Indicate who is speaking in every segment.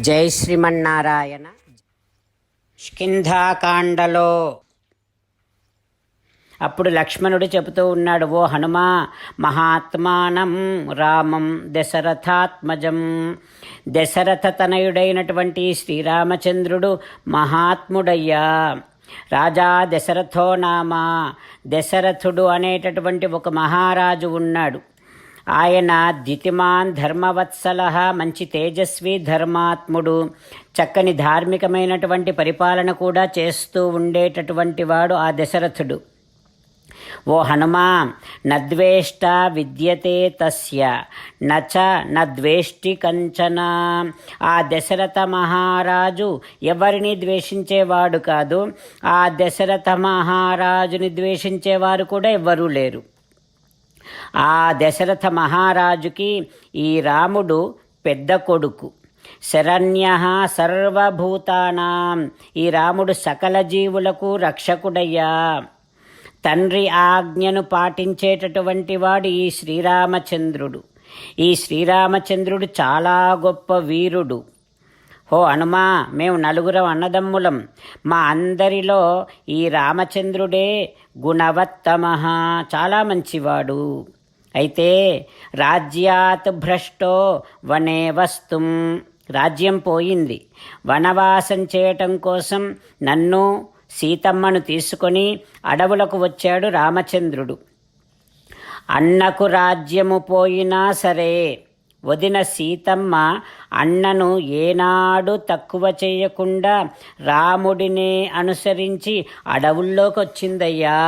Speaker 1: జై శ్రీమన్నారాయణ. స్కింధాకాండలో. అప్పుడు లక్ష్మణుడు చెబుతూ ఉన్నాడు ఓ హనుమా మహాత్మానం రామం దశరథాత్మజం. దశరథ తనయుడైనటువంటి శ్రీరామచంద్రుడు మహాత్ముడయ్యా. రాజా దశరథో నామ. దశరథుడు అనేటటువంటి ఒక మహారాజు ఉన్నాడు. ఆయన ద్యుతిమాన్ ధర్మవత్సల మంచి తేజస్వి ధర్మాత్ముడు. చక్కని ధార్మికమైనటువంటి పరిపాలన కూడా చేస్తూ ఉండేటటువంటి వాడు ఆ దశరథుడు. ఓ హనుమా నద్వేష్ట విద్యతే తస్య నచ నద్వేష్టి కంచన. ఆ దశరథ మహారాజు ఎవరిని ద్వేషించేవాడు కాదు ఆ దశరథ మహారాజుని ద్వేషించేవారు కూడా ఎవ్వరూ లేరు. ఆ దశరథ మహారాజుకి ఈ రాముడు పెద్ద కొడుకు. శరణ్య సర్వభూతానాం. ఈ రాముడు సకల జీవులకు రక్షకుడయ్యా. తండ్రి ఆజ్ఞను పాటించేటటువంటి వాడు ఈ శ్రీరామచంద్రుడు. ఈ శ్రీరామచంద్రుడు చాలా గొప్ప వీరుడు. ఓ హనుమా మేము నలుగురం అన్నదమ్ములం. మా అందరిలో ఈ రామచంద్రుడే గుణవత్తమ చాలా మంచివాడు. అయితే రాజ్యాత్ భ్రష్టో వనే వస్తుం. రాజ్యం పోయింది. వనవాసం చేయటం కోసం నన్ను సీతమ్మను తీసుకొని అడవులకు వచ్చాడు రామచంద్రుడు. అన్నకు రాజ్యము పోయినా సరే వదిన సీతమ్మ అన్నను ఏనాడు తక్కువ చేయకుండా రాముడినే అనుసరించి అడవుల్లోకి వచ్చిందయ్యా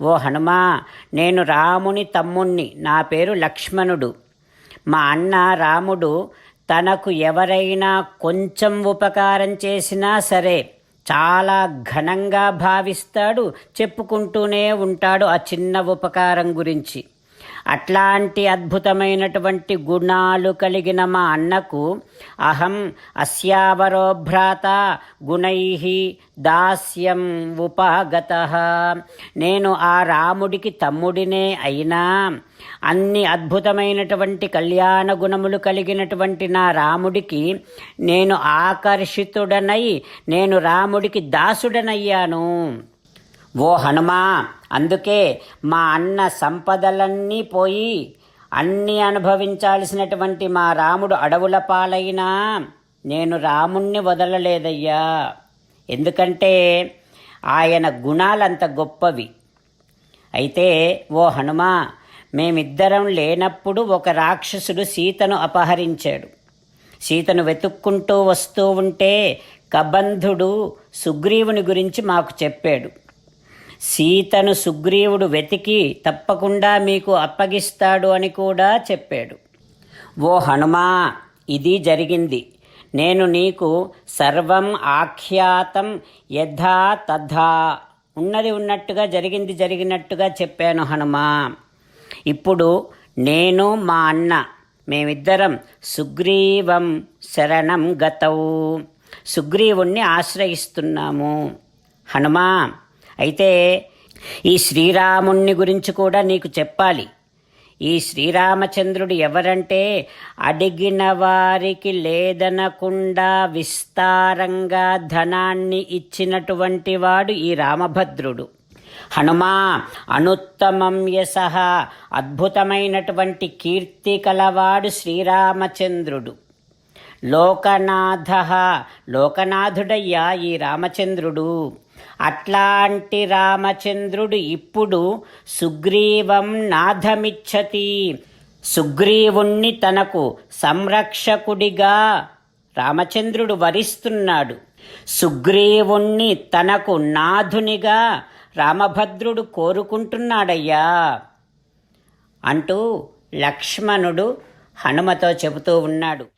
Speaker 1: ఓ హనుమా నేను రాముని తమ్ముణ్ణి నా పేరు లక్ష్మణుడు. మా అన్న రాముడు తనకు ఎవరైనా కొంచెం ఉపకారం చేసినా సరే చాలా ఘనంగా భావిస్తాడు చెప్పుకుంటూనే ఉంటాడు ఆ చిన్న ఉపకారం గురించి. అట్లాంటి అద్భుతమైనటువంటి గుణాలు కలిగిన మా అన్నకు అహం అస్యావరో భ్రాత గుణై దాస్యం ఉపాగత. నేను ఆ రాముడికి తమ్ముడినే అయినా అన్ని అద్భుతమైనటువంటి కళ్యాణ గుణములు కలిగినటువంటి నా రాముడికి నేను ఆకర్షితుడనై నేను రాముడికి దాసుడనయ్యాను. ఓ హనుమా అందుకే మా అన్న సంపదలన్నీ పోయి అన్నీ అనుభవించాల్సినటువంటి మా రాముడు అడవుల పాలైనా నేను రాముణ్ణి వదలలేదయ్యా. ఎందుకంటే ఆయన గుణాలంత గొప్పవి. అయితే ఓ హనుమా మేమిద్దరం లేనప్పుడు ఒక రాక్షసుడు సీతను అపహరించాడు. సీతను వెతుక్కుంటూ వస్తూ ఉంటే కబంధుడు సుగ్రీవుని గురించి మాకు చెప్పాడు. సీతను సుగ్రీవుడు వెతికి తప్పకుండా మీకు అప్పగిస్తాడు అని కూడా చెప్పాడు. ఓ హనుమా ఇది జరిగింది. నేను నీకు సర్వం ఆఖ్యాతం యథా తథా ఉన్నది ఉన్నట్టుగా జరిగింది జరిగినట్టుగా చెప్పాను హనుమా. ఇప్పుడు నేను మా అన్న మేమిద్దరం సుగ్రీవం శరణం గతవు సుగ్రీవుణ్ణి ఆశ్రయిస్తున్నాము. హనుమా అయితే ఈ శ్రీరాముణ్ణి గురించి కూడా నీకు చెప్పాలి. ఈ శ్రీరామచంద్రుడు ఎవరంటే అడిగిన వారికి లేదనకుండా విస్తారంగా ధనాన్ని ఇచ్చినటువంటి వాడు ఈ రామభద్రుడు. హనుమా అనుత్తమం యసహ అద్భుతమైనటువంటి కీర్తి కలవాడు శ్రీరామచంద్రుడు. లోకనాథ లోకనాథుడయ్యా ఈ రామచంద్రుడు. అట్లాంటి రామచంద్రుడు ఇప్పుడు సుగ్రీవం నాథమిచ్చతి. సుగ్రీవుణ్ణి తనకు సంరక్షకుడిగా రామచంద్రుడు వరిస్తున్నాడు. సుగ్రీవుణ్ణి తనకు నాథునిగా రామభద్రుడు కోరుకుంటున్నాడయ్యా అంటూ లక్ష్మణుడు హనుమతో చెబుతూ ఉన్నాడు.